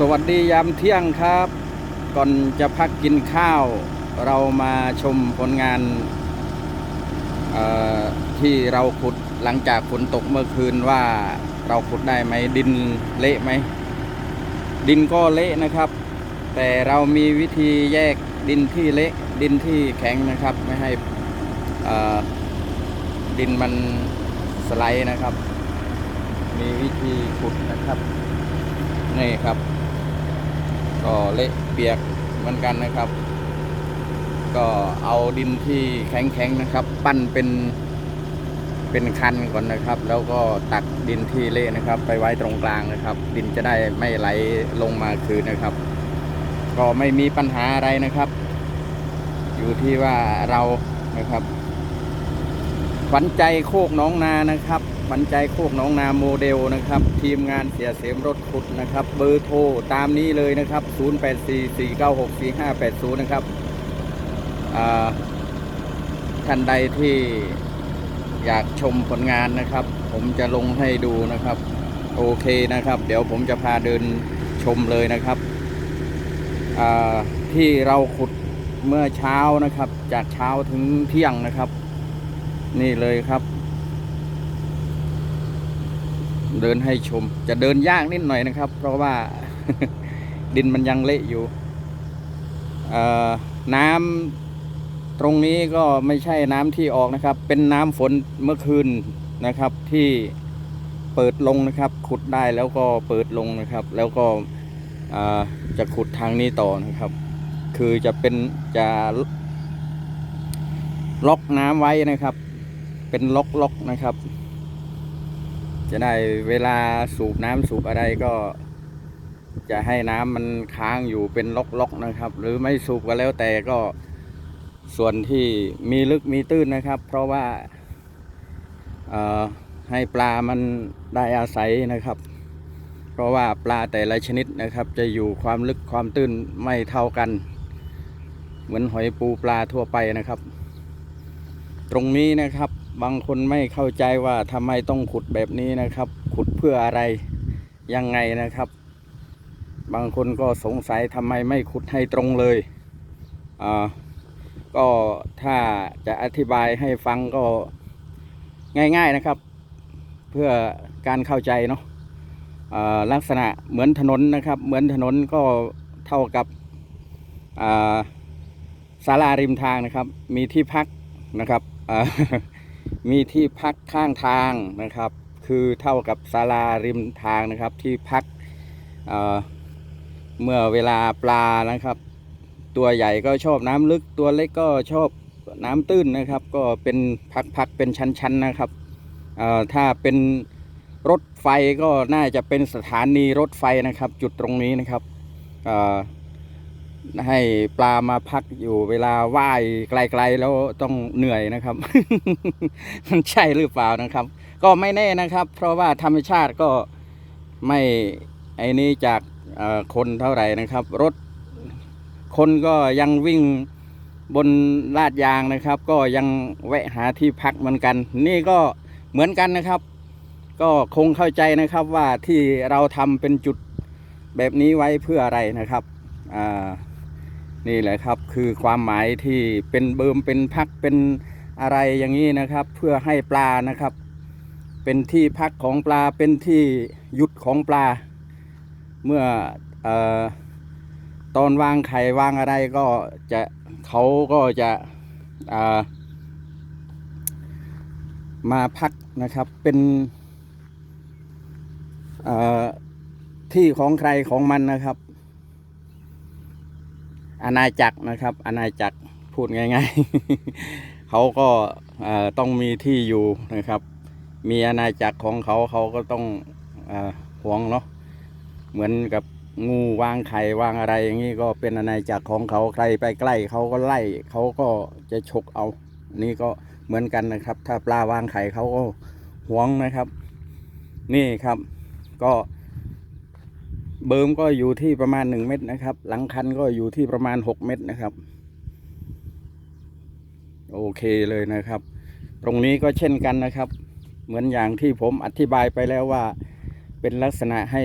สวัสดียามเที่ยงครับ ก่อนจะพักกินข้าว เรามาชมผลงานที่เราขุดหลังจากฝนตกเมื่อคืนว่าเราขุดได้ไหมดินเละไหม ดินก็เละนะครับ แต่เรามีวิธีแยกดินที่เละดินที่แข็งนะครับ ไม่ให้ดินมันสไลด์นะครับ มีวิธีขุดนะครับนี่ครับ ก็เละเปียกเหมือนกันนะครับ ก็เอาดินที่แข็งๆนะครับ ปั้นเป็นเป็นคันก่อนนะครับ แล้วก็ตักดินที่เละนะครับ ไปไว้ตรงกลางนะครับ ดินจะได้ไม่ไหลลงมาคืนนะครับ ก็ไม่มีปัญหาอะไรนะครับ อยู่ที่ว่าเรานะครับขวัญใจโคกน้องนานะครับ ขวัญใจโคกน้องนาโมเดลนะครับ ทีมงานเสียเสมรถขุดนะครับ เบอร์โทรตามนี้เลยนะครับ 0844964580 นะครับท่านใดที่อยากชมผลงานนะครับ ผมจะลงให้ดูนะครับ โอเคนะครับ เดี๋ยวผมจะพาเดินชมเลยนะครับที่เราขุดเมื่อเช้านะครับ จากเช้าถึงเที่ยงนะครับ นี่เลยครับ เดินให้ชม จะเดินยากนิดหน่อยนะครับ เพราะว่าดินมันยังเละอยู่น้ำตรงนี้ก็ไม่ใช่น้ำที่ออกนะครับ เป็นน้ำฝนเมื่อคืนนะครับที่เปิดลงนะครับ ขุดได้แล้วก็เปิดลงนะครับ แล้วก็จะขุดทางนี้ต่อนะครับ คือจะเป็นจะล็อกน้ำไว้นะครับ เป็นล็อกล็อกนะครับ จะได้เวลาสูบน้ำสูบอะไรก็ จะให้น้ำมันค้างอยู่เป็นล็อกล็อกนะครับ หรือไม่สูบก็แล้วแต่ก็ส่วนที่มีลึกมีตื้นนะครับ เพราะว่าให้ปลามันได้อาศัยนะครับ เพราะว่าปลาแต่ละชนิดนะครับ จะอยู่ความลึกความตื้นไม่เท่ากัน เหมือนหอยปูปลาทั่วไปนะครับ ตรงนี้นะครับ บางคนไม่เข้าใจว่าทำไมต้องขุดแบบนี้นะครับ ขุดเพื่ออะไรยังไงนะครับ บางคนก็สงสัยทำไมไม่ขุดให้ตรงเลยอ่าก็ถ้าจะอธิบายให้ฟังก็ง่ายๆนะครับ เพื่อการเข้าใจเนาะอ่าลักษณะเหมือนถนนนะครับ เหมือนถนนก็เท่ากับอ่าศาลาริมทางนะครับ มีที่พักนะครับอ่า มีที่พักข้างทางนะครับ คือเท่ากับศาลาริมทางนะครับ ที่พักเเมื่อเวลาปลานะครับ ตัวใหญ่ก็ชอบน้ำลึกตัวเล็กก็ชอบน้ำตื้นนะครับ ก็เป็นพักๆเป็นชั้นๆนะครับถ้าเป็นรถไฟก็น่าจะเป็นสถานีรถไฟนะครับ จุดตรงนี้นะครับ ให้ปลามาพักอยู่เวลาว่ายไกลๆแล้วต้องเหนื่อยนะครับ มันใช่หรือเปล่านะครับ ก็ไม่แน่นะครับ เพราะว่าธรรมชาติก็ไม่ไอ้นี้จากคนเท่าไหร่นะครับ รถคนก็ยังวิ่งบนลาดยางนะครับ ก็ยังแวะหาที่พักเหมือนกัน นี่ก็เหมือนกันนะครับ ก็คงเข้าใจนะครับว่าที่เราทำเป็นจุดแบบนี้ไว้เพื่ออะไรนะครับอ่า นี่แหละครับคือความหมายที่เป็นเบิมเป็นพักเป็นอะไรอย่างนี้นะครับ เพื่อให้ปลานะครับ เป็นที่พักของปลาเป็นที่หยุดของปลา เมื่อออตอนวางไข่วางอะไรก็จะเขาก็จะมาพักนะครับเป็นที่ของใครของมันนะครับ อาณาจักรนะครับอาณาจักรพูดง่ายๆ เขาก็ต้องมีที่อยู่นะครับ มีอาณาจักรของเขาเขาก็ต้องเออหวงเนาะเหมือนกับงูวางไข่วางอะไรอย่างนี้ก็เป็นอาณาจักรของเขาใครไปใกล้เขาก็ไล่เขาก็จะฉกเอา นี่ก็เหมือนกันนะครับ ถ้าปลาวางไข่เขาก็หวงนะครับ นี่ครับ ก็ เบิร์มก็อยู่ที่ประมาณ1เมตรนะครับ หลังคันก็อยู่ที่ประมาณ6เมตรนะครับ โอเคเลยนะครับ ตรงนี้ก็เช่นกันนะครับ เหมือนอย่างที่ผมอธิบายไปแล้วว่าเเป็นลักษณะให้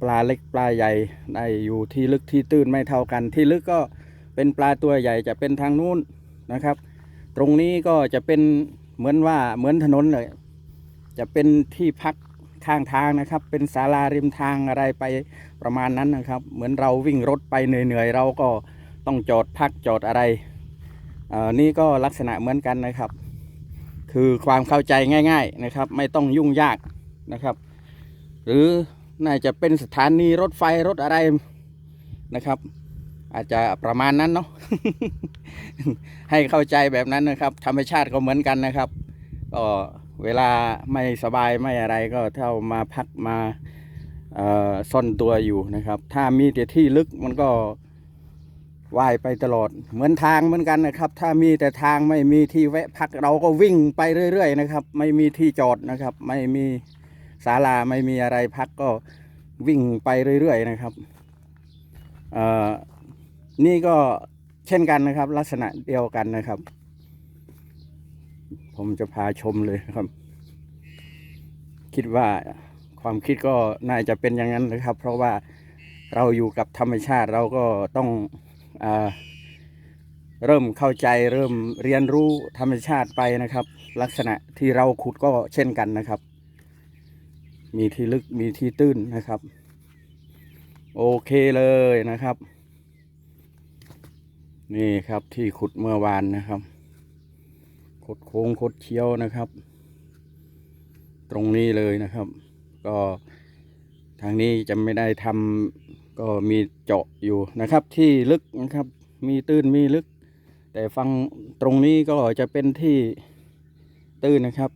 ปลาเล็กปลาใหญ่ได้อยู่ที่ลึกที่ตื้นไม่เท่ากัน ที่ลึกก็เป็นปลาตัวใหญ่จะเป็นทางนู้นนะครับ ตรงนี้ก็จะเป็นเหมือนว่าเหมือนถนนเลย จะเป็นที่พัก ข้างทางนะครับ เป็นศาลาริมทางอะไรไปประมาณนั้นนะครับ เหมือนเราวิ่งรถไปเหนื่อยๆเราก็ต้องจอดพักจอดอะไรอ่อนี่ก็ลักษณะเหมือนกันนะครับ คือความเข้าใจง่าย ๆนะครับ ไม่ต้องยุ่งยากนะครับ หรือน่าจะเป็นสถานีรถไฟรถอะไรนะครับ อาจจะประมาณนั้นเนาะให้เข้าใจแบบนั้นนะครับ ธรรมชาติก็เหมือนกันนะครับก็ เวลาไม่สบายไม่อะไรก็เท่ามาพักมาซ่อนตัวอยู่นะครับ ถ้ามีแต่ที่ลึกมันก็ว่ายไปตลอด เหมือนทางเหมือนกันนะครับ ถ้ามีแต่ทางไม่มีที่แวะพักเราก็วิ่งไปเรื่อย ๆ นะครับ ไม่มีที่จอดนะครับ ไม่มีศาลาไม่มีอะไรพักก็วิ่งไปเรื่อย ๆ นะครับนี่ก็เช่นกันนะครับ ลักษณะเดียวกันนะครับ ผมจะพาชมเลยครับ คิดว่าความคิดก็น่าจะเป็นอย่างนั้นนะครับ เพราะว่าเราอยู่กับธรรมชาติเราก็ต้องอเริ่มเข้าใจเริ่มเรียนรู้ธรรมชาติไปนะครับ ลักษณะที่เราขุดก็เช่นกันนะครับ มีที่ลึกมีที่ตื้นนะครับ โอเคเลยนะครับ นี่ครับที่ขุดเมื่อวานนะครับ คดโค้งคดเคี้ยวนะครับ ตรงนี้เลยนะครับ ก็ทางนี้จะไม่ได้ทำก็มีเจาะอยู่นะครับ ที่ลึกนะครับ มีตื้นมีลึก แต่ฟังตรงนี้ก็จะเป็นที่ตื้นนะครับ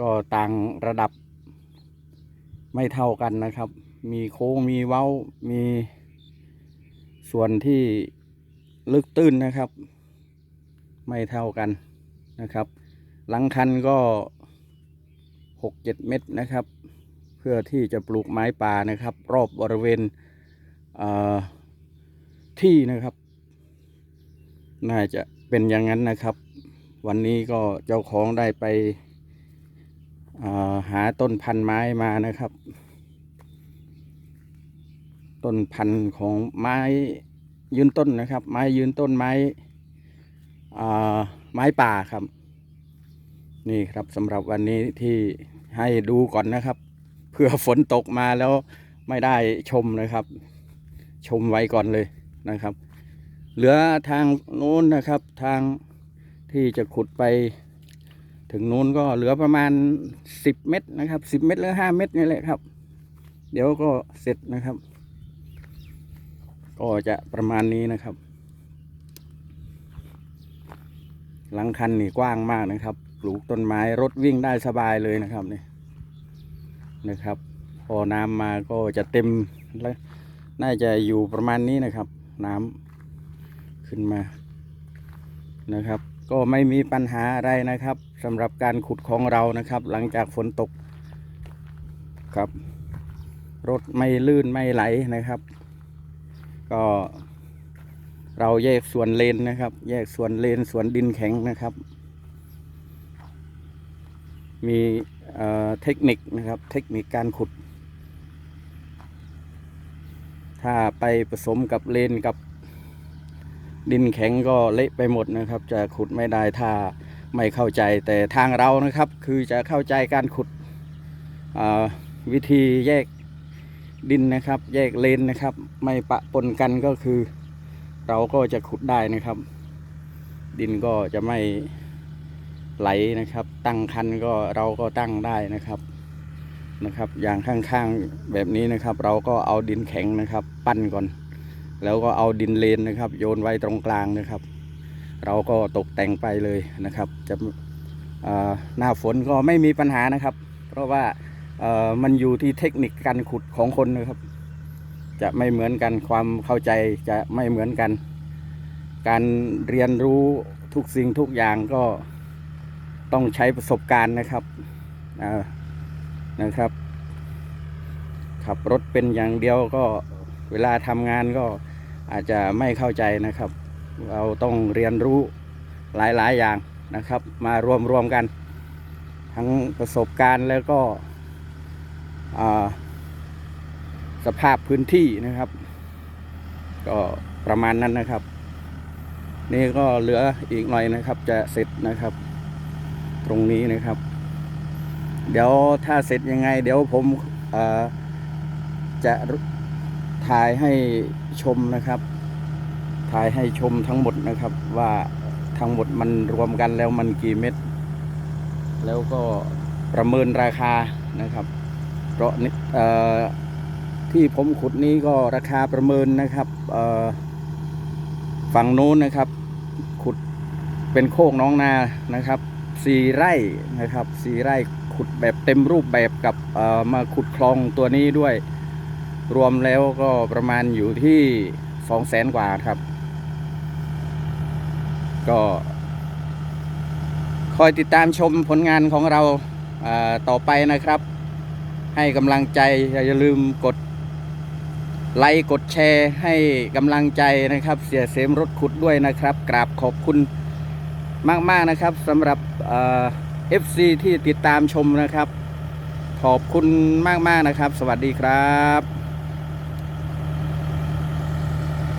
ก็ต่างระดับไม่เท่ากันนะครับ มีโค้งมีเว้า มีส่วนที่ลึกตื้นนะครับ ไม่เท่ากันนะครับ หลังคันก็หกเจ็ดเม็ดนะครับ เพื่อที่จะปลูกไม้ป่านะครับ รอบบริเวณเที่นะครับ น่าจะเป็นอย่างนั้นนะครับ วันนี้ก็เจ้าของได้ไปหาต้นพันธุ์ไม้มานะครับ ต้นพันธุ์ของไม้ยืนต้นนะครับ ไม้ยืนต้นไม้ ไม้ป่าครับ นี่ครับสำหรับวันนี้ที่ให้ดูก่อนนะครับเพื่อฝนตกมาแล้วไม่ได้ชมนะครับ ชมไว้ก่อนเลยนะครับ เหลือทางนู้นนะครับทางที่จะขุดไปถึงนู้นก็เหลือประมาณ 10 เมตรนะครับ 10 เมตรหรือ 5 เมตรนี่แหละครับ เดี๋ยวก็เสร็จนะครับ ก็จะประมาณนี้นะครับ หลังคันนี่กว้างมากนะครับ ปลูกต้นไม้รถวิ่งได้สบายเลยนะครับนี่นะครับ พอน้ำมาก็จะเต็มและน่าจะอยู่ประมาณนี้นะครับ น้ำขึ้นมานะครับ ก็ไม่มีปัญหาอะไรนะครับสำหรับการขุดของเรานะครับ หลังจากฝนตกครับ รถไม่ลื่นไม่ไหลนะครับ ก็ เราแยกส่วนเลนนะครับ แยกส่วนเลนส่วนดินแข็งนะครับ มีเอ่อเทคนิคนะครับ เทคนิคการขุด ถ้าไปผสมกับเลนกับดินแข็งก็เละไปหมดนะครับ จะขุดไม่ได้ถ้าไม่เข้าใจแต่ทางเรานะครับ คือจะเข้าใจการขุดวิธีแยกดินนะครับ แยกเลนนะครับ ไม่ปะปนกันก็คือ เราก็จะขุดได้นะครับ ดินก็จะไม่ไหลนะครับ ตั้งคันก็เราก็ตั้งได้นะครับนะครับ อย่างข้างๆแบบนี้นะครับ เราก็เอาดินแข็งนะครับ ปั้นก่อน แล้วก็เอาดินเลนนะครับ โยนไว้ตรงกลางนะครับ เราก็ตกแต่งไปเลยนะครับ จะอ่าหน้าฝนก็ไม่มีปัญหานะครับ เพราะว่าเออมันอยู่ที่เทคนิคการขุดของคนนะครับ จะไม่เหมือนกันความเข้าใจจะไม่เหมือนกัน การเรียนรู้ทุกสิ่งทุกอย่างก็ต้องใช้ประสบการณ์นะครับนะครับ ขับรถเป็นอย่างเดียวก็เวลาทำงานก็อาจจะไม่เข้าใจนะครับ เราต้องเรียนรู้หลายๆอย่างนะครับ มารวมรวมกัน ทั้งประสบการณ์แล้วก็อ่า สภาพพื้นที่นะครับ ก็ประมาณนั้นนะครับ นี่ก็เหลืออีกหน่อยนะครับ จะเสร็จนะครับ ตรงนี้นะครับ เดี๋ยวถ้าเสร็จยังไง เดี๋ยวผมจะถ่ายให้ชมนะครับ ถ่ายให้ชมทั้งหมดนะครับ ว่าทั้งหมดมันรวมกันแล้วมันกี่เม็ด แล้วก็ประเมินราคานะครับ เพราะนี่เอ่อ ที่ผมขุดนี้ก็ราคาประเมินนะครับฝั่งโน้นนะครับ ขุดเป็นโคกน้องนานะครับสี่ไร่นะครับสี่ไร่ขุดแบบเต็มรูปแบบกับมาขุดคลองตัวนี้ด้วย รวมแล้วก็ประมาณอยู่ที่สองแสนกว่าครับ ก็คอยติดตามชมผลงานของเราต่อไปนะครับ ให้กำลังใจอย่าลืมกด ไลค์กดแชร์ให้กำลังใจนะครับ เสียเสมรถขุดด้วยนะครับ กราบขอบคุณมาก ๆ นะครับสำหรับเอฟซีที่ติดตามชมนะครับ ขอบคุณมาก ๆ นะครับ สวัสดีครับ